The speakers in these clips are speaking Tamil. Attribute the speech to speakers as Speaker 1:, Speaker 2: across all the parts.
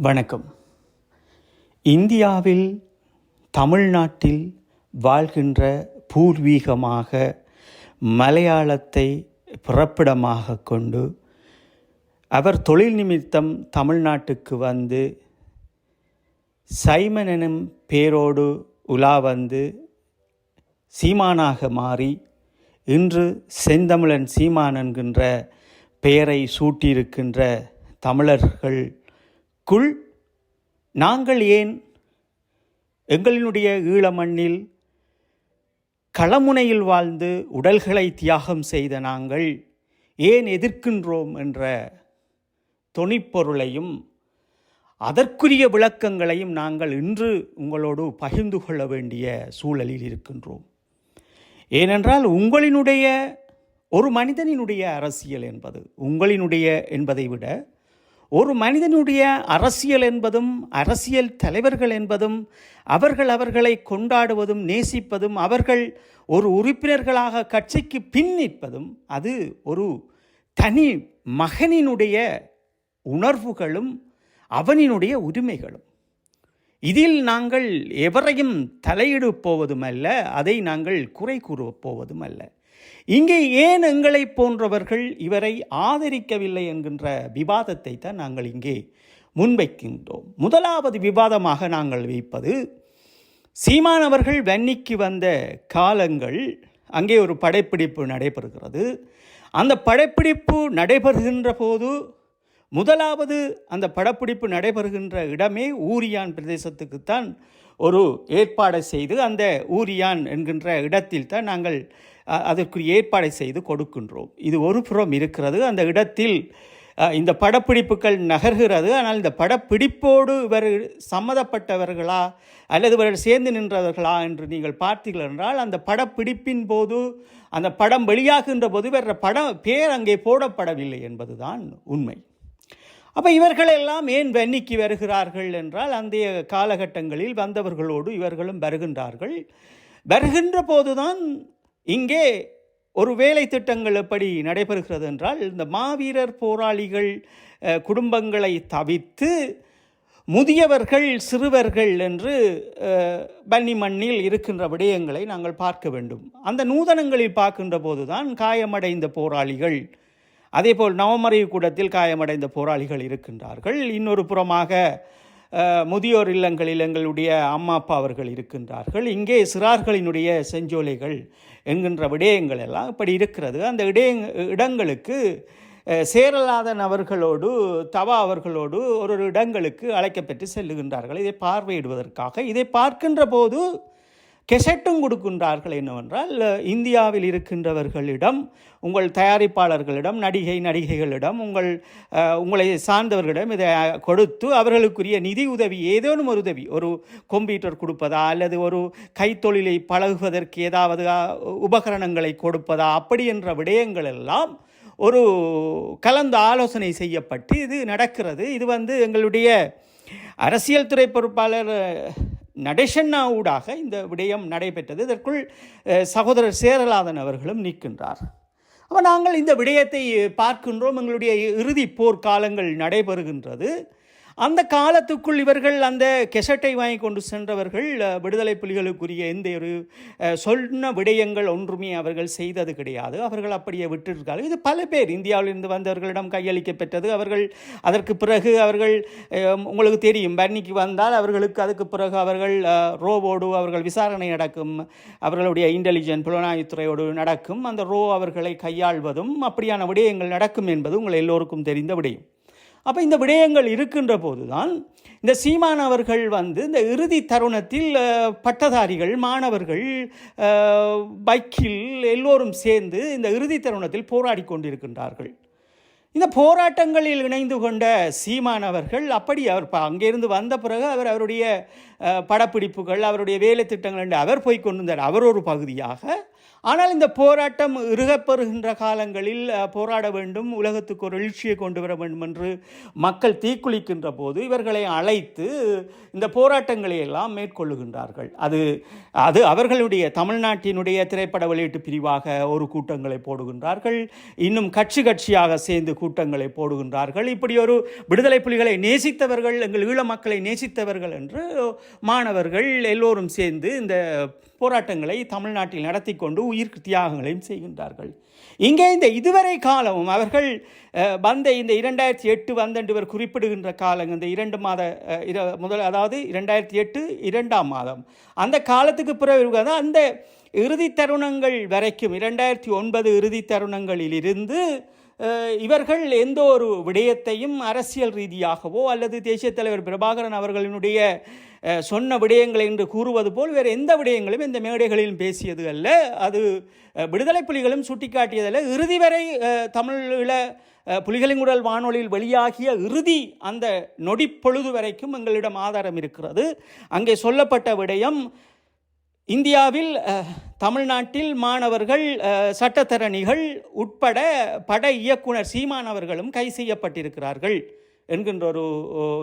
Speaker 1: வணக்கம். இந்தியாவில் தமிழ்நாட்டில் வாழ்கின்ற பூர்வீகமாக மலையாளத்தை பிறப்பிடமாக கொண்டு அவர் தொழில் நிமித்தம் தமிழ்நாட்டுக்கு வந்து சைமன் எனும் பேரோடு உலா வந்து சீமானாக மாறி இன்று செந்தமிழன் சீமான் என்கின்ற பெயரை சூட்டியிருக்கின்ற தமிழர்கள் குள் நாங்கள் ஏன் எங்களினுடைய ஈழ மண்ணில் களமுனையில் வாழ்ந்து உடல்களை தியாகம் செய்த நாங்கள் ஏன் எதிர்க்கின்றோம் என்ற தொனிப்பொருளையும் அதற்குரிய விளக்கங்களையும் நாங்கள் இன்று உங்களோடு பகிர்ந்து கொள்ள வேண்டிய சூழலில் இருக்கின்றோம். ஏனென்றால் உங்களினுடைய ஒரு மனிதனினுடைய அரசியல் என்பது உங்களினுடைய என்பதை விட ஒரு மனிதனுடைய அரசியல் என்பதும் அரசியல் தலைவர்கள் என்பதும் அவர்கள் அவர்களை கொண்டாடுவதும் நேசிப்பதும் அவர்கள் ஒரு உறுப்பினர்களாக கட்சிக்கு பின் நிற்பதும் அது ஒரு தனி மகனினுடைய உணர்வுகளும் அவனினுடைய உரிமைகளும். இதில் நாங்கள் எவரையும் தலையிடு போவதும் அல்ல அதை நாங்கள் குறை கூறப் போவதும் அல்ல இங்கே ஏன் எங்களை போன்றவர்கள் இவரை ஆதரிக்கவில்லை என்கின்ற விவாதத்தை தான் நாங்கள் இங்கே முன்வைக்கின்றோம். முதலாவது விவாதமாக நாங்கள் வைப்பது சீமான் அவர்கள் வன்னிக்கு வந்த காலங்கள் அங்கே ஒரு படைப்பிடிப்பு நடைபெறுகிறது. அந்த படைப்பிடிப்பு நடைபெறுகின்ற போது முதலாவது அந்த படப்பிடிப்பு நடைபெறுகின்ற இடமே ஊரியான் பிரதேசத்துக்குத்தான் ஒரு ஏற்பாடை செய்து அந்த ஊரியான் என்கின்ற இடத்தில் தான் நாங்கள் அதற்குரிய ஏற்பாடை செய்து கொடுக்கின்றோம். இது ஒரு புறம் இருக்கிறது. அந்த இடத்தில் இந்த படப்பிடிப்புகள் நகர்கிறது. ஆனால் இந்த படப்பிடிப்போடு இவர் சம்மதப்பட்டவர்களா அல்லது இவர்கள் சேர்ந்து நின்றவர்களா என்று நீங்கள் பார்த்தீர்கள் என்றால் அந்த படப்பிடிப்பின் போது அந்த படம் வெளியாகின்ற போது இவர் படம் பேர் அங்கே போடப்படவில்லை என்பதுதான் உண்மை. அப்போ இவர்களெல்லாம் ஏன் வெண்ணிக்கு வருகிறார்கள் என்றால் அந்த காலகட்டங்களில் வந்தவர்களோடு இவர்களும் வருகின்றார்கள். வருகின்ற போதுதான் இங்கே ஒரு வேலை திட்டங்கள் எப்படி நடைபெறுகிறது என்றால் இந்த மாவீரர் போராளிகள் குடும்பங்களை தவித்து முதியவர்கள் சிறுவர்கள் என்று பன்னி மண்ணில் இருக்கின்ற விடயங்களை நாங்கள் பார்க்க வேண்டும். அந்த நூதனங்களில் பார்க்கின்ற போதுதான் காயமடைந்த போராளிகள் அதேபோல் நவமறை கூடத்தில் காயமடைந்த போராளிகள் இருக்கின்றார்கள். இன்னொரு புறமாக முதியோர் இல்லங்களில் எங்களுடைய அம்மா அப்பா அவர்கள் இருக்கின்றார்கள். இங்கே சிறார்களினுடைய செஞ்சோலைகள் என்கின்ற விடயங்கள் எல்லாம் இப்படி இருக்கிறது. அந்த இடய இடங்களுக்கு அஹ், சேரலாதன் அவர்களோடு தவா அவர்களோடு ஒரு ஒரு இடங்களுக்கு அழைக்கப்பட்டு செல்லுகின்றார்கள். இதை பார்வையிடுவதற்காக இதை பார்க்கின்ற போது கெசட்டும் கொடுக்கின்றார்கள் என்னவென்றால் இந்தியாவில் இருக்கின்றவர்களிடம் உங்கள் தயாரிப்பாளர்களிடம் நடிகை நடிகைகளிடம் உங்கள் உங்களை சார்ந்தவர்களிடம் இதை கொடுத்து அவர்களுக்குரிய நிதி உதவி ஏதேனும் ஒரு உதவி ஒரு கம்ப்யூட்டர் கொடுப்பதா அல்லது ஒரு கைத்தொழிலை பழகுவதற்கு ஏதாவது உபகரணங்களை கொடுப்பதா அப்படி என்ற விடயங்கள் எல்லாம் ஒரு கலந்து ஆலோசனை செய்யப்பட்டு இது நடக்கிறது. இது வந்து எங்களுடைய அரசியல் துறை பொறுப்பாளர் நடேஷன்னா ஊடாக இந்த விடயம் நடைபெற்றது. இதற்குள் சகோதரர் சேரலாதன் அவர்களும் நிற்கின்றார். அப்போ நாங்கள் இந்த விடயத்தை பார்க்கின்றோம். எங்களுடைய இறுதி போர்க்காலங்கள் நடைபெறுகின்றது. அந்த காலத்துக்குள் இவர்கள் அந்த கெசட்டை வாங்கி கொண்டு சென்றவர்கள் விடுதலை புலிகளுக்குரிய எந்த ஒரு சொன்ன விடயங்கள் ஒன்றுமே அவர்கள் செய்தது கிடையாது. அவர்கள் அப்படியே விட்டிருக்கார்கள். இது பல பேர் இந்தியாவிலிருந்து வந்தவர்களிடம் கையளிக்கப்பட்டது அவர்கள் அதற்கு பிறகு அவர்கள் உங்களுக்கு தெரியும் பர்னிக்கு வந்தால் அவர்களுக்கு அதுக்கு பிறகு அவர்கள் ரோவோடு அவர்கள் விசாரணை நடக்கும். அவர்களுடைய இன்டெலிஜென்ட் புலனாய்வுத்துறையோடு நடக்கும். அந்த ரோ அவர்களை கையாள்வதும் அப்படியான விடயங்கள் நடக்கும் என்பது உங்கள் எல்லோருக்கும் தெரிந்த விடயம். அப்போ இந்த விடயங்கள் இருக்கின்ற போதுதான் இந்த சீமான் அவர்கள் வந்து இந்த இறுதி தருணத்தில் பட்டதாரிகள் மாணவர்கள் பைக்கில் எல்லோரும் சேர்ந்து இந்த இறுதி தருணத்தில் போராடி கொண்டிருக்கின்றார்கள். இந்த போராட்டங்களில் இணைந்து கொண்ட சீமான் அவர்கள் அப்படி அவர் ப- வந்த பிறகு அவர் அவருடைய படப்பிடிப்புகள் அவருடைய வேலை திட்டங்கள் என்று அவர் போய் கொண்டிருந்தார். அவர் ஒரு பகுதியாக ஆனால் இந்த போராட்டம் இறுகப்பெறுகின்ற காலங்களில் போராட வேண்டும் உலகத்துக்கு ஒரு எழுச்சியை கொண்டு வர வேண்டும் என்று மக்கள் தீக்குளிக்கின்ற போது இவர்களை அழைத்து இந்த போராட்டங்களை எல்லாம் மேற்கொள்ளுகின்றார்கள். அது அது அவர்களுடைய தமிழ்நாட்டினுடைய திரைப்பட வெளியீட்டு பிரிவாக ஒரு கூட்டங்களை போடுகின்றார்கள். இன்னும் கட்சி கட்சியாக சேர்ந்து கூட்டங்களை போடுகின்றார்கள். இப்படி ஒரு விடுதலை புலிகளை நேசித்தவர்கள் எங்கள் ஈழ மக்களை நேசித்தவர்கள் என்று மாணவர்கள் எல்லோரும் சேர்ந்து இந்த போராட்டங்களை தமிழ்நாட்டில் நடத்தி கொண்டு உயிர் தியாகங்களையும் செய்கின்றார்கள். இங்கே இந்த இதுவரை காலமும் அவர்கள் வந்த இந்த இரண்டாயிரத்தி எட்டு வந்தென்று இவர் குறிப்பிடுகின்ற காலம் இந்த இரண்டு மாத இர முதல் அதாவது இரண்டாயிரத்தி எட்டு இரண்டாம் மாதம். அந்த காலத்துக்கு பிறகு இருக்கிற அந்த இறுதி தருணங்கள் வரைக்கும் இரண்டாயிரத்தி ஒன்பது இறுதி தருணங்களிலிருந்து இவர்கள் எந்த ஒரு விடயத்தையும் அரசியல் ரீதியாகவோ அல்லது தேசிய தலைவர் பிரபாகரன் அவர்களினுடைய சொன்ன விடயங்களை என்று கூறுவது போல் வேறு எந்த விடயங்களும் இந்த மேடைகளிலும் பேசியது அல்ல. அது விடுதலை புலிகளும் சுட்டிக்காட்டியதல்ல. இறுதி வரை அஹ், தமிழீழ புலிகளின் உடல் வானொலியில் வெளியாகிய இறுதி அந்த நொடிப்பொழுது வரைக்கும் எங்களிடம் ஆதாரம் இருக்கிறது. அங்கே சொல்லப்பட்ட விடயம் இந்தியாவில் தமிழ்நாட்டில் மாணவர்கள் சட்டத்தரணிகள் உட்பட பட இயக்குனர் சீமான் அவர்களும் கை செய்யப்பட்டிருக்கிறார்கள் என்கின்ற ஒரு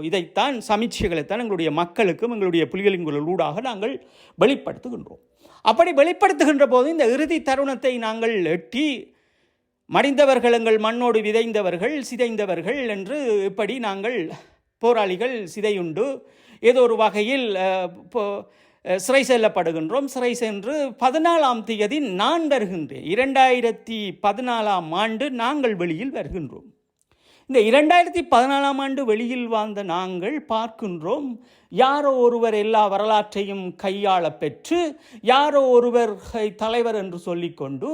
Speaker 1: இதைத்தான் சமீட்சைகளைத்தான் எங்களுடைய மக்களுக்கும் எங்களுடைய புலிகளின் ஊடாக நாங்கள் வெளிப்படுத்துகின்றோம். அப்படி வெளிப்படுத்துகின்ற போது இந்த இறுதி தருணத்தை நாங்கள் எட்டி மடிந்தவர்கள் எங்கள் மண்ணோடு விதைந்தவர்கள் சிதைந்தவர்கள் என்று இப்படி நாங்கள் போராளிகள் சிதையுண்டு ஏதோ ஒரு வகையில் போ- சிறை செல்லப்படுகின்றோம். சிறை சென்று பதினாலாம் தேதி நான் வருகின்றேன். இரண்டாயிரத்தி பதினாலாம் ஆண்டு நாங்கள் வெளியில் வருகின்றோம். இந்த இரண்டாயிரத்தி பதினாலாம் ஆண்டு வெளியில் வாழ்ந்த நாங்கள் பார்க்கின்றோம். யாரோ ஒருவர் எல்லா வரலாற்றையும் கையாள பெற்று யாரோ ஒருவர் தலைவர் என்று சொல்லிக்கொண்டு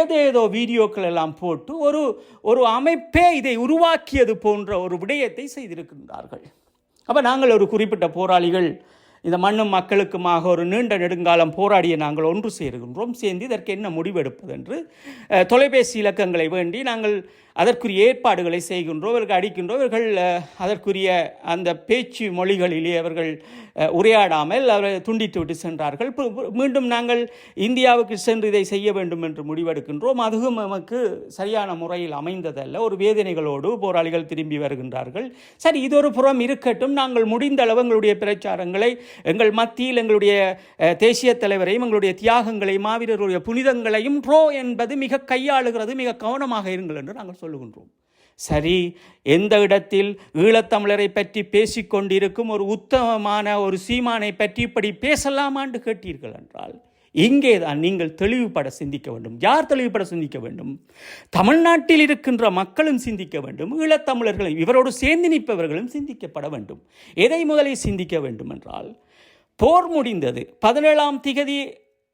Speaker 1: ஏதேதோ வீடியோக்கள் எல்லாம் போட்டு ஒரு ஒரு அமைப்பே இதை உருவாக்கியது போன்ற ஒரு விடயத்தை செய்திருக்கின்றார்கள். அப்போ நாங்கள் ஒரு குறிப்பிட்ட போராளிகள் இந்த மண்ணும் மக்களுக்குமாக ஒரு நீண்ட நெடுங்காலம் போராடிய நாங்கள் ஒன்று சேருகின்றோம். சேர்ந்து இதற்கு என்ன முடிவெடுப்பது என்று தொலைபேசி இலக்கங்களை வேண்டி நாங்கள் அதற்குரிய ஏற்பாடுகளை செய்கின்றோம் இவர்கள் அடிக்கின்றோம் இவர்கள் அதற்குரிய அந்த பேச்சு மொழிகளிலே அவர்கள் உரையாடாமல் அவரை துண்டித்து விட்டு சென்றார்கள். மீண்டும் நாங்கள் இந்தியாவுக்கு சென்று இதை செய்ய வேண்டும் என்று முடிவெடுக்கின்றோம். அதுவும் நமக்கு சரியான முறையில் அமைந்ததல்ல. ஒரு வேதனைகளோடு போராளிகள் திரும்பி வருகின்றார்கள். சரி இது ஒரு புறம் இருக்கட்டும். நாங்கள் முடிந்த அளவு எங்களுடைய பிரச்சாரங்களை எங்கள் மத்தியில் எங்களுடைய தேசிய தலைவரையும் எங்களுடைய தியாகங்களையும் மாவீரர்களுடைய புனிதங்களையும் ப்ரோ என்பது மிக கையாளுகிறது மிக கவனமாக இருங்கள் என்று நாங்கள் சொல்லுகின்றோம். சரி எந்த இடத்தில் ஈழத்தமிழரை பற்றி பேசிக்கொண்டிருக்கும் ஒரு உத்தமமான ஒரு சீமானை பற்றி இப்படி பேசலாமான்னு கேட்டீர்கள் என்றால் இங்கே தான் நீங்கள் தெளிவுபட சிந்திக்க வேண்டும். யார் தெளிவுபட சிந்திக்க வேண்டும்? தமிழ்நாட்டில் இருக்கின்ற மக்களும் சிந்திக்க வேண்டும். ஈழத்தமிழர்களும் இவரோடு சேர்ந்து நிற்பவர்களும் சிந்திக்கப்பட வேண்டும். எதை முதலில் சிந்திக்க வேண்டும் என்றால் போர் முடிந்தது. பதினேழாம் திகதி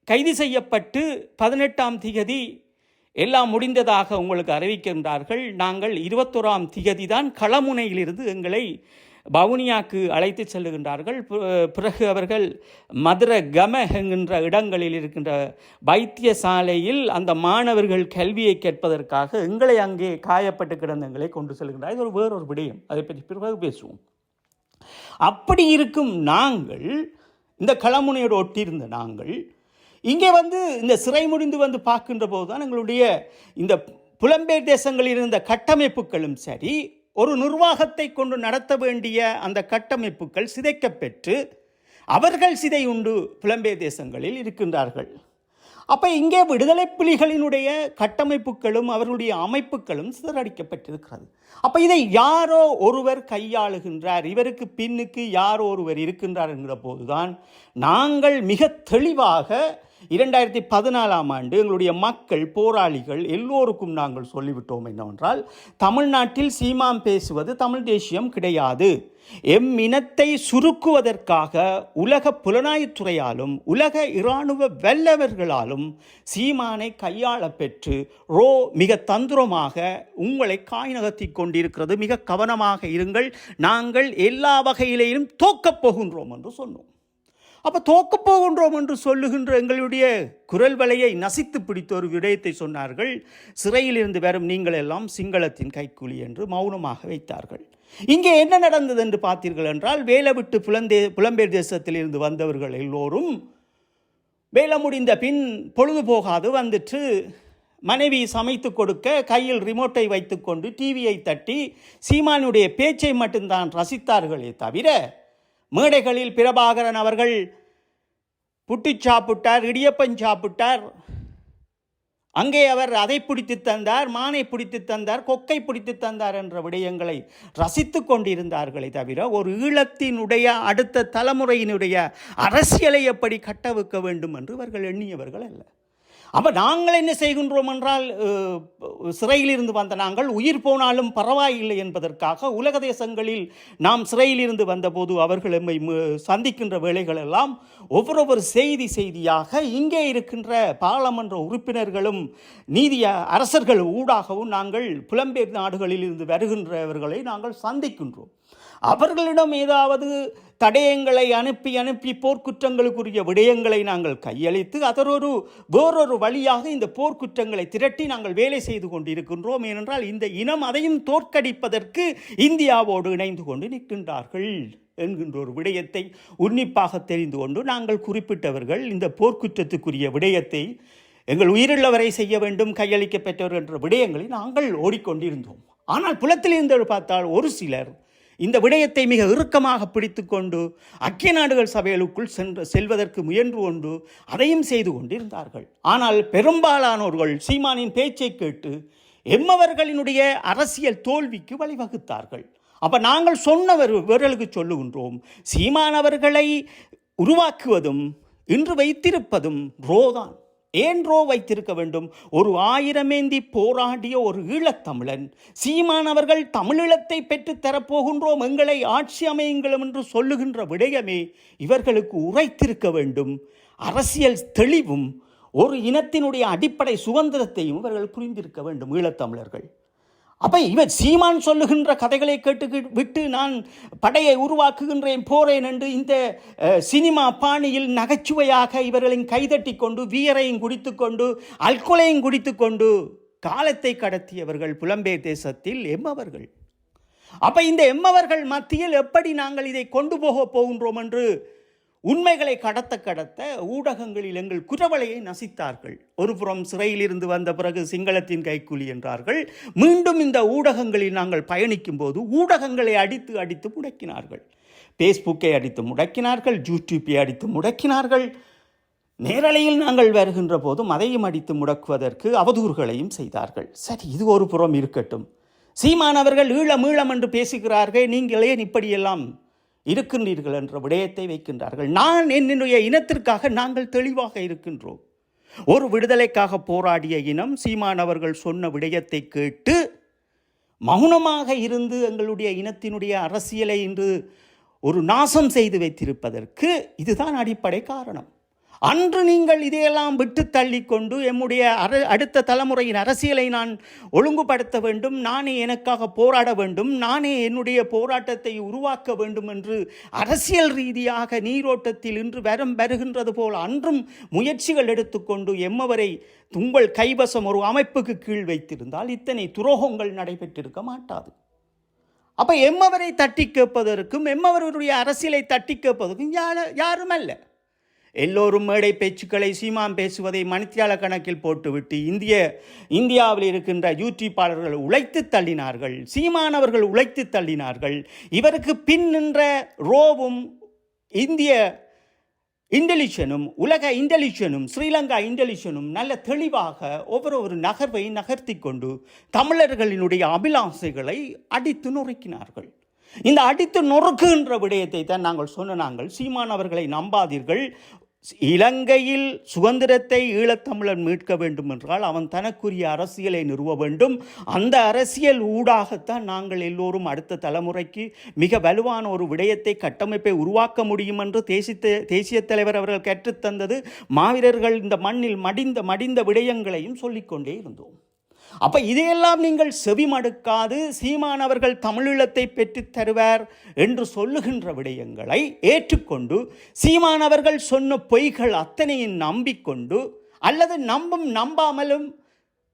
Speaker 1: கைது செய்யப்பட்டு பதினெட்டாம் திகதி எல்லாம் முடிந்ததாக உங்களுக்கு அறிவிக்கின்றார்கள். நாங்கள் இருபத்தோராம் திகதி தான் களமுனையிலிருந்து எங்களை பவுனியாக்கு அழைத்து செல்லுகின்றார்கள். பிறகு அவர்கள் மதுர கம என்கின்ற இடங்களில் இருக்கின்ற வைத்தியசாலையில் அந்த மாணவர்கள் கல்வியை கேட்பதற்காக எங்களை அங்கே காயப்பட்டு கிடந்த எங்களை கொண்டு செல்கின்றார். இது ஒரு வேறொரு விடயம். அதை பற்றி பிறகு பேசுவோம். அப்படி இருக்கும் நாங்கள் இந்த களமுனையோடு ஒட்டியிருந்த நாங்கள் இங்கே வந்து இந்த சிறை முடிந்து வந்து பார்க்கின்ற போது தான் எங்களுடைய இந்த புலம்பெயர் தேசங்களில் இருந்த கட்டமைப்புகளும் சரி ஒரு நிர்வாகத்தை கொண்டு நடத்த வேண்டிய அந்த கட்டமைப்புகள் சிதைக்கப்பெற்று அவர்கள் சிதையுண்டு புலம்பெயர் தேசங்களில் இருக்கின்றார்கள். அப்போ இங்கே விடுதலை புலிகளினுடைய கட்டமைப்புகளும் அவர்களுடைய அமைப்புகளும் சிதறடிக்கப்பட்டிருக்கிறது. அப்போ இதை யாரோ ஒருவர் கையாளுகின்றார் இவருக்கு பின்னுக்கு யாரோ ஒருவர் இருக்கின்றார் என்கிற போதுதான் நாங்கள் மிக தெளிவாக இரண்டாயிரத்தி பதினாலாம் ஆண்டு எங்களுடைய மக்கள் போராளிகள் எல்லோருக்கும் நாங்கள் சொல்லிவிட்டோம் என்னவென்றால் தமிழ்நாட்டில் சீமாம் பேசுவது தமிழ் தேசியம் கிடையாது. எம் இனத்தை சுருக்குவதற்காக உலக புலனாய்த்துறையாலும் உலக இராணுவ வல்லவர்களாலும் சீமானை கையாள பெற்று ரோ மிக தந்திரமாக உங்களை காய் நகர்த்தி கொண்டிருக்கிறது. மிக கவனமாக இருங்கள். நாங்கள் எல்லா வகையிலேயும் தோக்கப் போகின்றோம் என்று சொன்னோம். அப்போ தோக்கப் போகின்றோம் என்று சொல்லுகின்ற எங்களுடைய குரல் வலையை நசித்து பிடித்த ஒரு விடயத்தை சொன்னார்கள். சிறையில் இருந்து வரும் நீங்கள் எல்லாம் சிங்களத்தின் கைக்கூலி என்று மௌனமாக வைத்தார்கள். இங்கே என்ன நடந்தது என்று பார்த்தீர்கள் என்றால் வேலை விட்டு புலந்தே புலம்பெயர் தேசத்தில் இருந்து வந்தவர்கள் எல்லோரும் வேலை முடிந்த பின் பொழுது போகாது வந்துட்டு மனைவி சமைத்து கொடுக்க கையில் ரிமோட்டை வைத்துக்கொண்டு டிவியை தட்டி சீமானுடைய பேச்சை மட்டும்தான் ரசித்தார்களே தவிர மேடைகளில் பிரபாகரன் அவர்கள் புட்டி சாப்பிட்டார் இடியப்பன் சாப்பிட்டார். அங்கே அவர் அதை பிடித்து தந்தார் மானை பிடித்து தந்தார் கொக்கை பிடித்து தந்தார் என்ற விடயங்களை ரசித்து கொண்டிருந்தார்களே தவிர ஒரு ஈழத்தினுடைய அடுத்த தலைமுறையினுடைய அரசியலை எப்படி கட்டவிக்க வேண்டும் என்று அவர்கள் எண்ணியவர்கள் அல்ல. அப்போ நாங்கள் என்ன செய்கின்றோம் என்றால் சிறையிலிருந்து சிறையில் இருந்து வந்த நாங்கள் உயிர் போனாலும் பரவாயில்லை என்பதற்காக உலக தேசங்களில் நாம் சிறையில் இருந்து வந்தபோது அவர்கள் எம்மை சந்திக்கின்ற வேலைகளெல்லாம் ஒவ்வொரு செய்தி செய்தியாக இங்கே இருக்கின்ற பாராளுமன்ற உறுப்பினர்களும் நீதிய அரசர்கள் ஊடாகவும் நாங்கள் புலம்பெயர் நாடுகளில் இருந்து வருகின்றவர்களை நாங்கள் சந்திக்கின்றோம். அவர்களிடம் ஏதாவது தடயங்களை அனுப்பி அனுப்பி போர்க்குற்றங்களுக்குரிய விடயங்களை நாங்கள் கையளித்து அதொரு வேறொரு வழியாக இந்த போர்க்குற்றங்களை திரட்டி நாங்கள் வேலை செய்து கொண்டிருக்கின்றோம். ஏனென்றால் இந்த இனம் அதையும் தோற்கடிப்பதற்கு இந்தியாவோடு இணைந்து கொண்டு நிற்கின்றார்கள் என்கின்ற ஒரு விடயத்தை உன்னிப்பாக தெரிந்து கொண்டு நாங்கள் குறிப்பிட்டவர்கள் இந்த போர்க்குற்றத்துக்குரிய விடயத்தை எங்கள் உயிருள்ளவரை செய்ய வேண்டும் கையளிக்கப்பெற்றவர் என்ற விடயங்களை நாங்கள் ஓடிக்கொண்டிருந்தோம். ஆனால் புலத்தில் இருந்து பார்த்தால் ஒரு சிலர் இந்த விடயத்தை மிக இறுக்கமாக பிடித்துக்கொண்டு ஐக்கிய நாடுகள் சபைகளுக்குள் சென்று செல்வதற்கு முயன்று கொண்டு அதையும் செய்து கொண்டிருந்தார்கள். ஆனால் பெரும்பாலானோர்கள் சீமானின் பேச்சை கேட்டு எம்மவர்களினுடைய அரசியல் தோல்விக்கு வழிவகுத்தார்கள். அப்போ நாங்கள் சொன்னவர் விரலுக்கு சொல்லுகின்றோம் சீமானவர்களை உருவாக்குவதும் இன்று வைத்திருப்பதும் ரோதான். ஏன்றோ வைத்திருக்க வேண்டும். ஒரு ஆயிரமேந்தி போராடிய ஒரு ஈழத்தமிழன் சீமான் அவர்கள் தமிழீழத்தை பெற்று தரப்போகின்றோம் எங்களை ஆட்சி அமையுங்களும் என்று சொல்லுகின்ற விடயமே இவர்களுக்கு உரைத்திருக்க வேண்டும். அரசியல் தெளிவும் ஒரு இனத்தினுடைய அடிப்படை சுதந்திரத்தையும் இவர்கள் புரிந்திருக்க வேண்டும் ஈழத்தமிழர்கள். அப்போ இவர் சீமான் சொல்லுகின்ற கதைகளை கேட்டு விட்டு நான் படையை உருவாக்குகின்றேன் போறேன் என்று இந்த சினிமா பாணியில் நகைச்சுவையாக இவர்களின் கைதட்டி கொண்டு வீரையும் குடித்துக்கொண்டு அல்கொலையும் குடித்துக்கொண்டு காலத்தை கடத்தியவர்கள் புலம்பெயர் தேசத்தில் எம்மவர்கள் அப்போ இந்த எம்மவர்கள் மத்தியில் எப்படி நாங்கள் இதை கொண்டு போக போகின்றோம் என்று உண்மைகளை கடத்த கடத்த ஊடகங்களில் எங்கள் குரவலையை நசித்தார்கள். ஒருபுறம் சிறையிலிருந்து வந்த பிறகு சிங்களத்தின் கைக்கூலி என்றார்கள். மீண்டும் இந்த ஊடகங்களில் நாங்கள் பயணிக்கும் போது ஊடகங்களை அடித்து அடித்து முடக்கினார்கள். ஃபேஸ்புக்கை அடித்து முடக்கினார்கள் யூடியூப்பை அடித்து முடக்கினார்கள். நேரலையில் நாங்கள் வருகின்ற போதும் அதையும் அடித்து முடக்குவதற்கு அவதூறுகளையும் செய்தார்கள். சரி இது ஒரு புறம் இருக்கட்டும். சீமானவர்கள் ஈழம் ஈழம் என்று பேசுகிறார்கள். நீங்கள் ஏன் இப்படியெல்லாம் இருக்கின்றீர்கள் என்ற விடயத்தை வைக்கின்றார்கள். நான் என்னுடைய இனத்திற்காக நாங்கள் தெளிவாக இருக்கின்றோம். ஒரு விடுதலைக்காக போராடிய இனம் சீமான் அவர்கள் சொன்ன விடயத்தை கேட்டு மௌனமாக இருந்து எங்களுடைய இனத்தினுடைய அரசியலை இன்று ஒரு நாசம் செய்து வைத்திருப்பதற்கு இதுதான் அடிப்படை காரணம். அன்று நீங்கள் இதையெல்லாம் விட்டு தள்ளிக்கொண்டு எம்முடைய அர அடுத்த தலைமுறையின் அரசியலை நான் ஒழுங்குபடுத்த வேண்டும் நானே எனக்காக போராட வேண்டும் நானே என்னுடைய போராட்டத்தை உருவாக்க வேண்டும் என்று அரசியல் ரீதியாக நீரோட்டத்தில் இன்று வரம் வருகின்றது போல் அன்றும் முயற்சிகள் எடுத்துக்கொண்டு எம்மவரை உங்கள் கைவசம் ஒரு அமைப்புக்கு கீழ் வைத்திருந்தால் இத்தனை துரோகங்கள் நடைபெற்றிருக்க மாட்டாது. அப்போ எம்மவரை தட்டி கேட்பதற்கும் எம்மவருடைய அரசியலை தட்டி கேட்பதற்கும் யாரும் அல்ல எல்லோரும் மேடை பேச்சுக்களை சீமான் பேசுவதை மணித்தியால கணக்கில் போட்டுவிட்டு இந்திய இந்தியாவில் இருக்கின்ற யூடியூப்பாளர்கள் உழைத்து தள்ளினார்கள். சீமான் அவர்கள் உழைத்து தள்ளினார்கள். இவருக்கு பின் நின்ற ரோவும் இந்திய இன்டெலிஷனும் உலக இன்டெலிஷனும் ஸ்ரீலங்கா இன்டெலிஷனும் நல்ல தெளிவாக ஒவ்வொரு ஒரு நகர்வை நகர்த்தி கொண்டு தமிழர்களினுடைய அபிலாசைகளை அடித்து நொறுக்கினார்கள். இந்த அடித்து நொறுக்குகின்ற விடயத்தை தான் நாங்கள் சொன்ன நாங்கள். சீமான் அவர்களை நம்பாதீர்கள். இலங்கையில் சுதந்திரத்தை ஈழத்தமிழன் மீட்க வேண்டும் என்றால் அவன் தனக்குரிய அரசியலை நிறுவ வேண்டும். அந்த அரசியல் ஊடாகத்தான் நாங்கள் எல்லோரும் அடுத்த தலைமுறைக்கு மிக வலுவான ஒரு விடயத்தை கட்டமைப்பை உருவாக்க முடியும் என்று தேசிய தேசிய தலைவர் அவர்கள் கற்றுத்தந்தது மாவீரர்கள் இந்த மண்ணில் மடிந்த மடிந்த விடயங்களையும் சொல்லிக்கொண்டே இருந்தோம். அப்ப இதையெல்லாம் நீங்கள் செவிமடுக்காது மடுக்காது சீமானவர்கள் தமிழீழத்தை பெற்றுத் தருவார் என்று சொல்லுகின்ற விடயங்களை ஏற்றுக்கொண்டு சீமானவர்கள் சொன்ன பொய்கள் அத்தனையும் நம்பிக்கொண்டு அல்லது நம்பும் நம்பாமலும்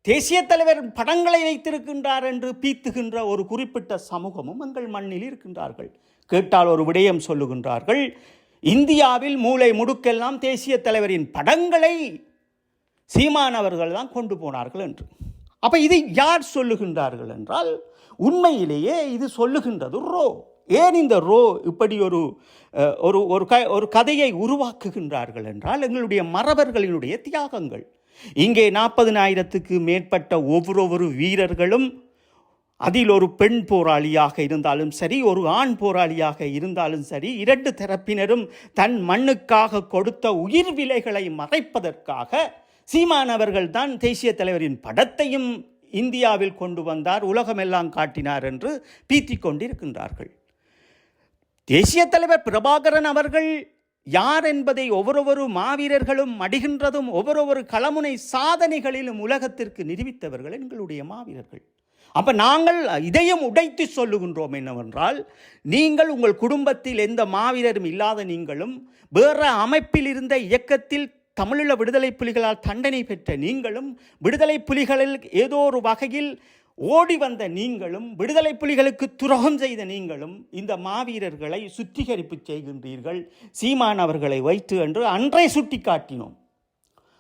Speaker 1: தேசிய தலைவர் படங்களை வைத்திருக்கின்றார் என்று பீத்துகின்ற ஒரு குறிப்பிட்ட சமூகமும் எங்கள் மண்ணில் இருக்கின்றார்கள். கேட்டால் ஒரு விடயம் சொல்லுகின்றார்கள் இந்தியாவில் மூளை முடுக்கெல்லாம் தேசிய தலைவரின் படங்களை சீமானவர்கள் தான் கொண்டு போனார்கள் என்று. அப்போ இதை யார் சொல்லுகின்றார்கள் என்றால் உண்மையிலேயே இது சொல்லுகின்றது ரோ. ஏன் இந்த ரோ இப்படி ஒரு ஒரு ஒரு க ஒரு கதையை உருவாக்குகின்றார்கள் என்றால் எங்களுடைய மறவர்களினுடைய தியாகங்கள். இங்கே நாற்பதினாயிரத்துக்கு மேற்பட்ட ஒவ்வொரு வீரர்களும் அதில் ஒரு பெண் போராளியாக இருந்தாலும் சரி ஒரு ஆண் போராளியாக இருந்தாலும் சரி இரண்டு தரப்பினரும் தன் மண்ணுக்காக கொடுத்த உயிர் விலைகளை மறைப்பதற்காக சீமான் அவர்கள் தான் தேசிய தலைவரின் படத்தையும் இந்தியாவில் கொண்டு வந்தார் உலகமெல்லாம் காட்டினார் என்று பீத்தி கொண்டிருக்கின்றார்கள். தேசிய தலைவர் பிரபாகரன் அவர்கள் யார் என்பதை ஒவ்வொரு மாவீரர்களும் அடிகின்றதும் ஒவ்வொரு களமுனை சாதனைகளிலும் உலகத்திற்கு நிரூபித்தவர்கள் எங்களுடைய மாவீரர்கள். அப்ப நாங்கள் இதையும் உடைத்து சொல்லுகின்றோம் என்னவென்றால் நீங்கள் உங்கள் குடும்பத்தில் எந்த மாவீரரும் இல்லாத நீங்களும் வேற அமைப்பில் இருந்த இயக்கத்தில் தமிழீழ விடுதலை புலிகளால் தண்டனை பெற்ற நீங்களும் விடுதலை புலிகளில் ஏதோ ஒரு வகையில் ஓடி வந்த நீங்களும் விடுதலை புலிகளுக்கு துரோகம் செய்த நீங்களும் இந்த மாவீரர்களை சுத்திகரிப்பு செய்கின்றீர்கள். சீமான் அவர்களை வைத்து என்று அன்றே சுட்டிக்காட்டினோம்.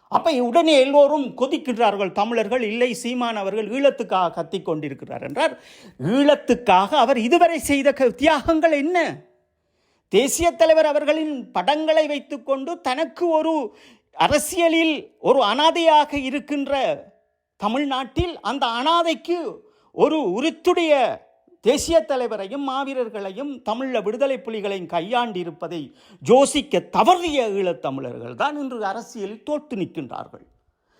Speaker 1: அப்போ உடனே எல்லோரும் கொதிக்கின்றார்கள். தமிழர்கள் இல்லை சீமான் அவர்கள் ஈழத்துக்காக கத்திக் கொண்டிருக்கிறார் என்றார். ஈழத்துக்காக அவர் இதுவரை செய்த க- தியாகங்கள் என்ன? தேசிய தலைவர் அவர்களின் படங்களை வைத்துக்கொண்டு தனக்கு ஒரு அரசியலில் ஒரு அனாதையாக இருக்கின்ற தமிழ்நாட்டில் அந்த அனாதைக்கு ஒரு உருத்துடைய தேசிய தலைவரையும் மாவீரர்களையும் தமிழ விடுதலை புலிகளையும் கையாண்டிருப்பதை ஜோசிக்க தவறிய ஈழத்தமிழர்கள் தான் இன்று அரசியலில் தோற்று நிற்கின்றார்கள்.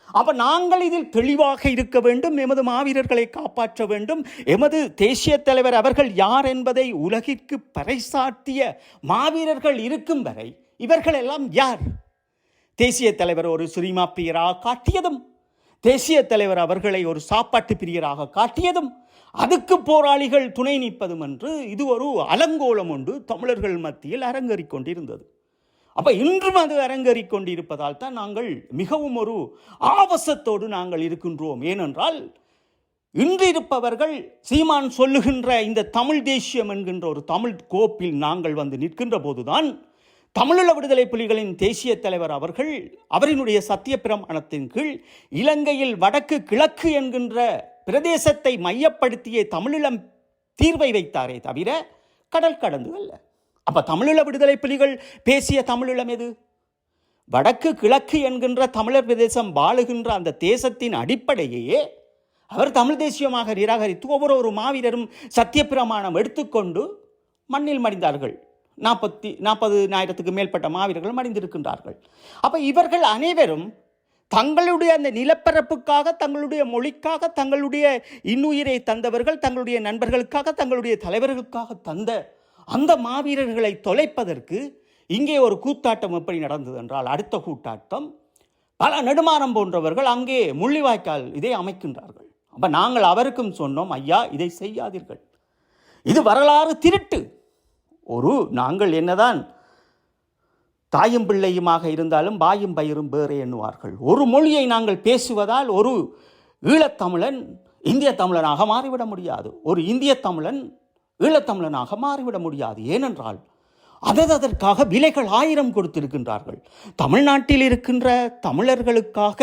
Speaker 1: அப்ப நாங்கள் இதில் தெளிவாக இருக்க வேண்டும் எமது மாவீரர்களை காப்பாற்ற வேண்டும் எமது தேசிய தலைவர் அவர்கள் யார் என்பதை உலகிற்கு பறைசாட்டிய மாவீரர்கள் இருக்கும் வரை இவர்கள் எல்லாம் யார்? தேசிய தலைவர் ஒரு சினிமா பிரியராக காட்டியதும் தேசிய தலைவர் அவர்களை ஒரு சாப்பாட்டு பிரியராக காட்டியதும் அதுக்கு போராளிகள் துணை நிற்பதும் என்று இது ஒரு அலங்கோலம் உண்டு தமிழர்கள் மத்தியில் அரங்கேறிக் கொண்டிருந்தது. அப்போ இன்றும் அது அரங்கேறிக் கொண்டிருப்பதால் தான் நாங்கள் மிகவும் ஒரு ஆவசத்தோடு நாங்கள் இருக்கின்றோம். ஏனென்றால் இன்று இருப்பவர்கள் சீமான் சொல்லுகின்ற இந்த தமிழ் தேசியம் என்கின்ற ஒரு தமிழ் கோப்பில் நாங்கள் வந்து நிற்கின்ற போதுதான் தமிழீழ விடுதலை புலிகளின் தேசிய தலைவர் அவர்கள் அவரினுடைய சத்திய பிரமாணத்தின் கீழ் இலங்கையில் வடக்கு கிழக்கு என்கின்ற பிரதேசத்தை மையப்படுத்திய தமிழீழம் தீர்வை வைத்தாரே தவிர கடல் கடந்து அல்ல. அப்போ தமிழீழ விடுதலை புலிகள் பேசிய தமிழீழம் எது? வடக்கு கிழக்கு என்கின்ற தமிழர் பிரதேசம் வாழுகின்ற அந்த தேசத்தின் அடிப்படையே அவர் தமிழ் தேசியமாக நிராகரித்து ஒவ்வொரு ஒரு மாவீரரும் சத்தியப்பிரமாணம் எடுத்துக்கொண்டு மண்ணில் மடிந்தார்கள். நாற்பத்தி நாற்பது ஆயிரத்துக்கு மேற்பட்ட மாவீரர்கள் மடிந்திருக்கின்றார்கள். அப்போ இவர்கள் அனைவரும் தங்களுடைய அந்த நிலப்பரப்புக்காக தங்களுடைய மொழிக்காக தங்களுடைய இன்னுயிரை தந்தவர்கள் தங்களுடைய நண்பர்களுக்காக தங்களுடைய தலைவர்களுக்காக தந்த அந்த மாவீரர்களை தொலைப்பதற்கு இங்கே ஒரு கூத்தாட்டம் எப்படி நடந்தது என்றால் அடுத்த கூட்டாட்டம் பல நெடுமாறம் போன்றவர்கள் அங்கே முள்ளிவாய்க்கால் இதை அமைக்கின்றார்கள். அப்போ நாங்கள் அவருக்கும் சொன்னோம் ஐயா இதை செய்யாதீர்கள். இது வரலாறு திருட்டு. ஒரு நாங்கள் என்னதான் தாயும் பிள்ளையுமாக இருந்தாலும் பாயும் பயிரும் வேறு எண்ணுவார்கள். ஒரு மொழியை நாங்கள் பேசுவதால் ஒரு ஈழத்தமிழன் இந்திய தமிழனாக மாறிவிட முடியாது. ஒரு இந்திய தமிழன் ஈழத்தமிழனாக மாறிவிட முடியாது. ஏனென்றால் அதது அதற்காக விலைகள் ஆயிரம் கொடுத்திருக்கின்றார்கள். தமிழ்நாட்டில் இருக்கின்ற தமிழர்களுக்காக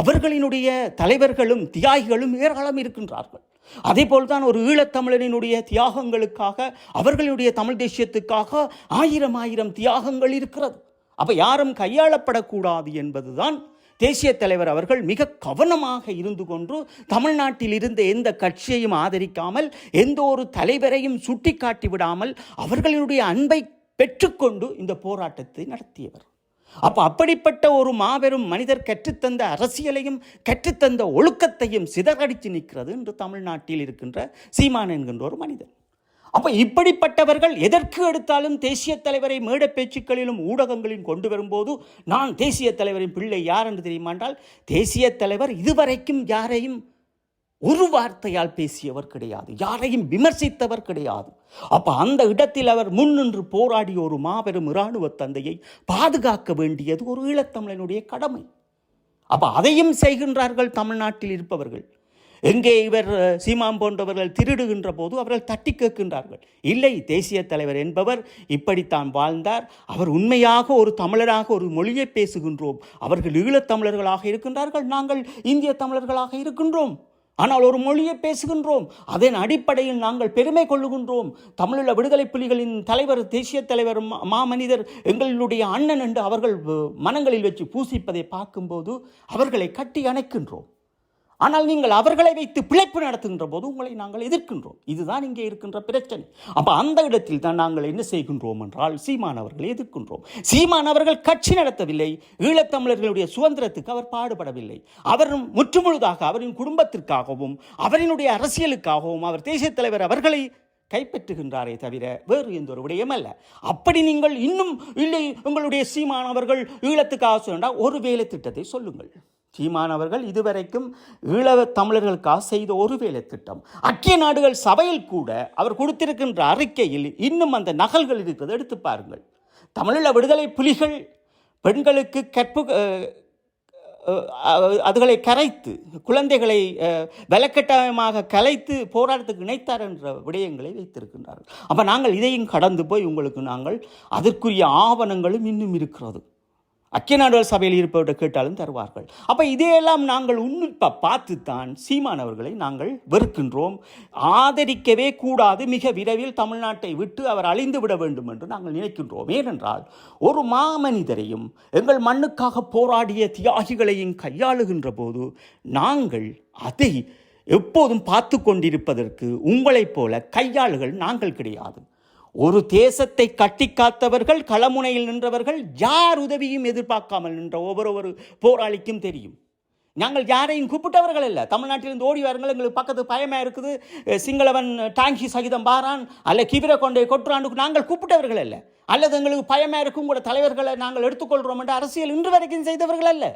Speaker 1: அவர்களினுடைய தலைவர்களும் தியாகிகளும் ஏராளம் இருக்கின்றார்கள். அதே போல்தான் ஒரு ஈழத்தமிழனினுடைய தியாகங்களுக்காக அவர்களுடைய தமிழ் தேசியத்துக்காக ஆயிரம் ஆயிரம் தியாகங்கள் இருக்கிறது. அப்போ யாரும் கையாளப்படக்கூடாது என்பதுதான் தேசிய தலைவர் அவர்கள் மிக கவனமாக இருந்து கொண்டு தமிழ்நாட்டில் இருந்த எந்த கட்சியையும் ஆதரிக்காமல் எந்த ஒரு தலைவரையும் சுட்டிக்காட்டி விடாமல் அவர்களுடைய அன்பை பெற்றுக்கொண்டு இந்த போராட்டத்தை நடத்தியவர். அப்போ அப்படிப்பட்ட ஒரு மாபெரும் மனிதர் கற்றுத்தந்த அரசியலையும் கற்றுத்தந்த ஒழுக்கத்தையும் சிதறடித்து நிற்கிறது என்று தமிழ்நாட்டில் இருக்கின்ற சீமான் என்கின்ற ஒரு மனிதன். அப்போ இப்படிப்பட்டவர்கள் எதற்கு எடுத்தாலும் தேசிய தலைவரை மேடை பேச்சுக்களிலும் ஊடகங்களிலும் கொண்டு வரும்போது நான் தேசிய தலைவரின் பிள்ளை யார் என்று தெரியுமா என்றால் தேசிய தலைவர் இதுவரைக்கும் யாரையும் ஒரு வார்த்தையால் பேசியவர் கிடையாது யாரையும் விமர்சித்தவர் கிடையாது. அப்ப அந்த இடத்தில் அவர் முன்னின்று போராடிய ஒரு மாபெரும் இராணுவ தந்தையை பாதுகாக்க வேண்டியது ஒரு ஈழத்தமிழனுடைய கடமை. அப்ப அதையும் செய்கின்றார்கள் தமிழ்நாட்டில் இருப்பவர்கள். எங்கே இவர் சீமாம் போன்றவர்கள் திருடுகின்ற போது அவர்கள் தட்டி கேட்கின்றார்கள். இல்லை தேசிய தலைவர் என்பவர் இப்படித்தான் வாழ்ந்தார். அவர் உண்மையாக ஒரு தமிழராக ஒரு மொழியை பேசுகின்றோம். அவர்கள் ஈழத்தமிழர்களாக இருக்கின்றார்கள். நாங்கள் இந்திய தமிழர்களாக இருக்கின்றோம். ஆனால் ஒரு மொழியை பேசுகின்றோம். அதன் அடிப்படையில் நாங்கள் பெருமை கொள்ளுகின்றோம். தமிழீழ விடுதலை புலிகளின் தலைவர் தேசிய தலைவர் மா- மாமனிதர் எங்களுடைய அண்ணன் என்று அவர்கள் மனங்களில் வச்சு பூசிப்பதை பார்க்கும்போது அவர்களை கட்டி அணைக்கின்றோம். ஆனால் நீங்கள் அவர்களை வைத்து பிழைப்பு நடத்துகின்ற போது உங்களை நாங்கள் எதிர்க்கின்றோம். இதுதான் இங்கே இருக்கின்ற பிரச்சனை. அப்போ அந்த இடத்தில் தான் நாங்கள் என்ன செய்கின்றோம் என்றால் சீமான் அவர்களை எதிர்க்கின்றோம். சீமான் அவர்கள் கட்சி நடத்தவில்லை. ஈழத்தமிழர்களுடைய சுதந்திரத்துக்கு அவர் பாடுபடவில்லை. அவர் முற்றுமுழுதாக அவரின் குடும்பத்திற்காகவும் அவரினுடைய அரசியலுக்காகவும் அவர் தேசிய தலைவர் அவர்களை கைப்பற்றுகின்றாரே தவிர வேறு எந்த ஒரு விடயம் அல்ல. அப்படி நீங்கள் இன்னும் இல்லை உங்களுடைய சீமானவர்கள் ஈழத்துக்காக சொன்னால் ஒரு வேலை திட்டத்தை சொல்லுங்கள். சீமான் அவர்கள் இதுவரைக்கும் ஈழ தமிழர்களுக்காக செய்த ஒரு வேலை திட்டம். ஐக்கிய நாடுகள் சபையில் கூட அவர் கொடுத்திருக்கின்ற அறிக்கையில் இன்னும் அந்த நகல்கள் இருக்கிறது எடுத்து பாருங்கள். தமிழீழ விடுதலை புலிகள் பெண்களுக்கு கற்பு அதுகளை கரைத்து குழந்தைகளை அஹ், வலக்கட்டாயமாக கலைத்து போராட்டத்துக்கு இணைத்தார் என்ற விடயங்களை வைத்திருக்கின்றார்கள். அப்போ நாங்கள் இதையும் கடந்து போய் உங்களுக்கு நாங்கள் அதற்குரிய ஆவணங்களும் இன்னும் இருக்கிறது. ஐக்கிய நாடுகள் சபையில் இருப்பவர்கிட்ட கேட்டாலும் தருவார்கள். அப்போ இதையெல்லாம் நாங்கள் உன்னிப்பாக பார்த்துத்தான் சீமானவர்களை நாங்கள் வெறுக்கின்றோம். ஆதரிக்கவே கூடாது மிக விரைவில் தமிழ்நாட்டை விட்டு அவர் அழிந்து விட வேண்டும் என்று நாங்கள் நினைக்கின்றோம். ஏனென்றால் ஒரு மாமனிதரையும் எங்கள் மண்ணுக்காக போராடிய தியாகிகளையும் கையாளுகின்ற போது நாங்கள் அதை எப்போதும் பார்த்து கொண்டிருப்பதற்கு உங்களைப் போல கையாளுகள் நாங்கள் கிடையாது. ஒரு தேசத்தை கட்டி காத்தவர்கள் களமுனையில் நின்றவர்கள் யார் உதவியும் எதிர்பார்க்காமல் நின்ற ஒவ்வொரு ஒரு போராளிக்கும் தெரியும். நாங்கள் யாரையும் கூப்பிட்டவர்கள் இல்லை தமிழ்நாட்டிலிருந்து ஓடி வாருங்கள் எங்களுக்கு பக்கத்து பயமாக இருக்குது. சிங்களவன் டாங்கி சகிதம் பாரான் அல்ல கிபிர கொண்டை கொட்டுறாண்டுக்கு நாங்கள் கூப்பிட்டவர்கள் அல்ல. அல்லது எங்களுக்கு பயமாக இருக்கும் கூட தலைவர்களை நாங்கள் எடுத்துக்கொள்கிறோம் என்று அரசியல் இன்று வரைக்கும் செய்தவர்கள் அல்ல.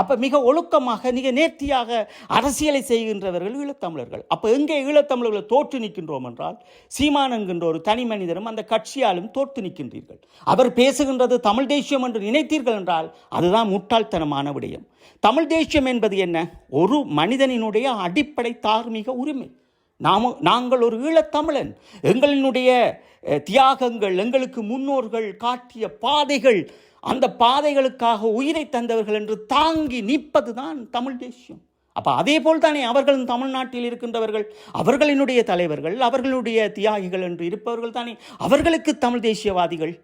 Speaker 1: அப்போ மிக ஒழுக்கமாக மிக நேர்த்தியாக அரசியலை செய்கின்றவர்கள் ஈழத்தமிழர்கள். அப்போ எங்கே ஈழத்தமிழர்களை தோற்று நிற்கின்றோம் என்றால் சீமான் என்கின்ற ஒரு தனி மனிதரும் அந்த கட்சியாலும் தோற்று நிற்கின்றீர்கள். அவர் பேசுகின்றது தமிழ் தேசியம் என்று நினைத்தீர்கள் என்றால் அதுதான் முட்டாள்தனமான விடயம். தமிழ் தேசியம் என்பது என்ன? ஒரு மனிதனினுடைய அடிப்படை தார்மீக உரிமை. நாம நாங்கள் ஒரு ஈழத்தமிழன். எங்களினுடைய தியாகங்கள் எங்களுக்கு முன்னோர்கள் காட்டிய பாதைகள் அந்த பாதைகளுக்காக உயிரை தந்தவர்கள் என்று தாங்கி நிற்பதுதான் தமிழ் தேசியம். அப்போ அதே போல் தானே அவர்களும் தமிழ்நாட்டில் இருக்கின்றவர்கள். அவர்களினுடைய தலைவர்கள் அவர்களுடைய தியாகிகள் என்று இருப்பவர்கள் தானே. அவர்களுக்கு தமிழ் தேசியவாதிகள்.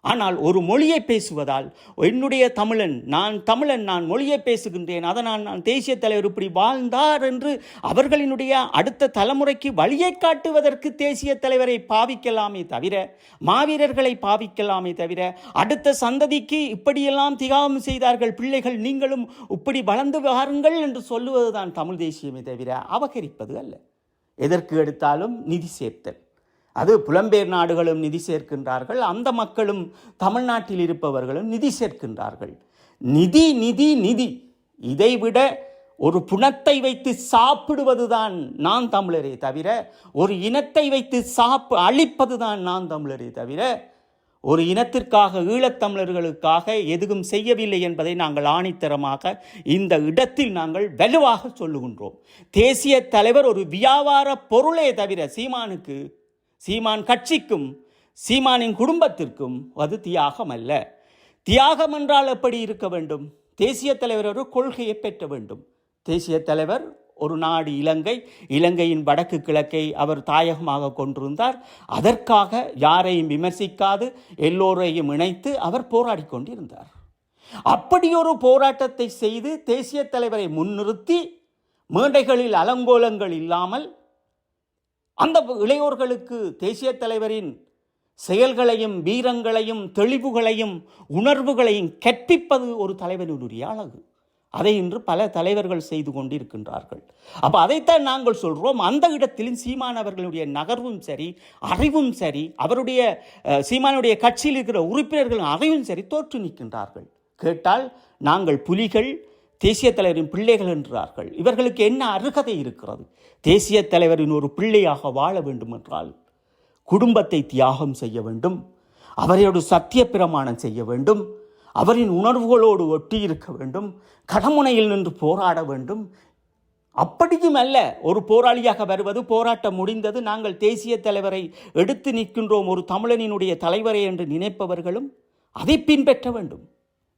Speaker 1: ஆனால் ஒரு மொழியை பேசுவதால் என்னுடைய தமிழன் நான் தமிழன் நான் மொழியை பேசுகின்றேன் அதனால் நான் தேசிய தலைவர் இப்படி வாழ்ந்தார் என்று அவர்களினுடைய அடுத்த தலைமுறைக்கு வழியை காட்டுவதற்கு தேசிய தலைவரை பாவிக்கலாமே தவிர மாவீரர்களை பாவிக்கலாமே தவிர அடுத்த சந்ததிக்கு இப்படியெல்லாம் தியாகம் செய்தார்கள் பிள்ளைகள் நீங்களும் இப்படி வளர்ந்து வாருங்கள் என்று சொல்லுவதுதான் தமிழ் தேசியமே தவிர அபகரிப்பது அல்ல. எதற்கு எடுத்தாலும் நிதி சேர்த்தல். அது புலம்பெயர் நாடுகளும் நிதி சேர்க்கின்றார்கள் அந்த மக்களும் தமிழ்நாட்டில் இருப்பவர்களும் நிதி சேர்க்கின்றார்கள். நிதி நிதி நிதி. இதைவிட ஒரு புணத்தை வைத்து சாப்பிடுவதுதான் நான் தமிழரே தவிர ஒரு இனத்தை வைத்து சாப்பு அழிப்பதுதான் நான் தமிழரே தவிர ஒரு இனத்திற்காக ஈழத்தமிழர்களுக்காக எதுவும் செய்யவில்லை என்பதை நாங்கள் ஆணித்தரமாக இந்த இடத்தில் நாங்கள் வலுவாக சொல்லுகின்றோம். தேசிய தலைவர் ஒரு வியாபார பொருளே தவிர சீமானுக்கு சீமான் கட்சிக்கும் சீமானின் குடும்பத்திற்கும் அது தியாகம் அல்ல தியாகம் என்றால் எப்படி இருக்க வேண்டும்? தேசிய தலைவர் ஒரு கொள்கையை பெற்ற வேண்டும். தேசிய தலைவர் ஒரு நாடு இலங்கை இலங்கையின் வடக்கு கிழக்கை அவர் தாயகமாக கொண்டிருந்தார். அதற்காக யாரையும் விமர்சிக்காது எல்லோரையும் இணைத்து அவர் போராடி கொண்டிருந்தார். அப்படி ஒரு போராட்டத்தை செய்து தேசிய தலைவரை முன்னிறுத்தி மேடைகளில் அலங்கோலங்கள் இல்லாமல் அந்த இளையோர்களுக்கு தேசிய தலைவரின் செயல்களையும் வீரங்களையும் தெளிவுகளையும் உணர்வுகளையும் கற்பிப்பது ஒரு தலைவனுடைய அழகு. அதை இன்று பல தலைவர்கள் செய்து கொண்டிருக்கின்றார்கள். அப்போ அதைத்தான் நாங்கள் சொல்கிறோம் அந்த இடத்திலும் சீமான் அவர்களுடைய நகர்வும் சரி அறிவும் சரி அவருடைய சீமானுடைய கட்சியில் இருக்கிற உறுப்பினர்கள் அறிவும் சரி தோற்று நிற்கின்றார்கள். கேட்டால் நாங்கள் புலிகள் தேசிய தலைவரின் பிள்ளைகள் என்றார்கள். இவர்களுக்கு என்ன அருகதை இருக்கிறது? தேசிய தலைவரின் ஒரு பிள்ளையாக வாழ வேண்டும் என்றால் குடும்பத்தை தியாகம் செய்ய வேண்டும். அவரையோடு சத்திய பிரமாணம் செய்ய வேண்டும். அவரின் உணர்வுகளோடு ஒட்டி இருக்க வேண்டும். கடமுனையில் நின்று போராட வேண்டும். அப்படியும் அல்ல ஒரு போராளியாக வருவது போராட்டம் முடிந்தது நாங்கள் தேசிய தலைவரை எடுத்து நிற்கின்றோம் ஒரு தமிழனினுடைய தலைவரை என்று நினைப்பவர்களும் அதை பின்பற்ற வேண்டும்.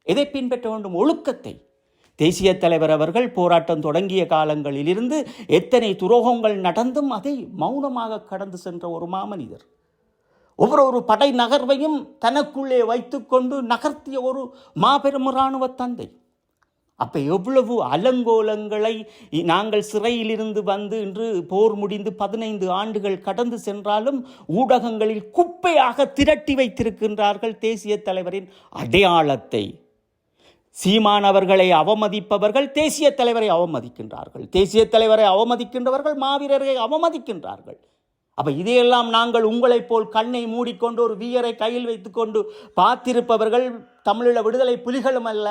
Speaker 1: எதை பின்பற்ற வேண்டும்? ஒழுக்கத்தை. தேசிய தலைவர் அவர்கள் போராட்டம் தொடங்கிய காலங்களிலிருந்து எத்தனை துரோகங்கள் நடந்தும் அதை மௌனமாக கடந்து சென்ற ஒரு மாமனிதர். ஒவ்வொரு ஒரு படை நகர்வையும் தனக்குள்ளே வைத்துக்கொண்டு நகர்த்திய ஒரு மாபெரும் இராணுவ தந்தை. அப்ப எவ்வளவு அலங்கோலங்களை நாங்கள் சிறையிலிருந்து வந்து இன்று போர் முடிந்து பதினைந்து ஆண்டுகள் கடந்து சென்றாலும் ஊடகங்களில் குப்பையாக திரட்டி வைத்திருக்கின்றார்கள் தேசிய தலைவரின் அடையாளத்தை. சீமானவர்களை அவமதிப்பவர்கள் தேசிய தலைவரை அவமதிக்கின்றார்கள். தேசிய தலைவரை அவமதிக்கின்றவர்கள் மாவீரரை அவமதிக்கின்றார்கள். அப்போ இதையெல்லாம் நாங்கள் உங்களைப் போல் கண்ணை மூடிக்கொண்டு ஒரு வீரரை கையில் வைத்துக்கொண்டு பார்த்திருப்பவர்கள் தமிழீழ விடுதலை புலிகளும் அல்ல.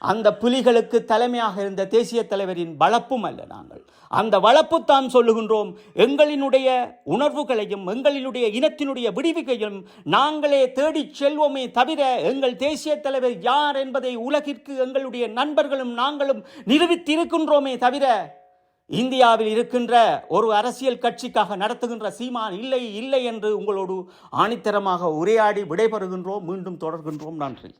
Speaker 1: அந்த புலிகளுக்கு தலைமையாக இருந்த தேசிய தலைவரின் வளப்பும் அல்ல நாங்கள். அந்த வளப்புத்தான் சொல்லுகின்றோம். எங்களினுடைய உணர்வுகளையும் எங்களினுடைய இனத்தினுடைய விடுவிக்கையும் நாங்களே தேடிச் செல்வோமே தவிர எங்கள் தேசிய தலைவர் யார் என்பதை உலகிற்கு எங்களுடைய நண்பர்களும் நாங்களும் நிரூபித்திருக்கின்றோமே தவிர இந்தியாவில் இருக்கின்ற ஒரு அரசியல் கட்சிக்காக நடத்துகின்ற சீமான் இல்லை இல்லை என்று உங்களோடு ஆணித்தரமாக உரையாடி விடைபெறுகின்றோம். மீண்டும் தொடர்கின்றோம். நன்றி.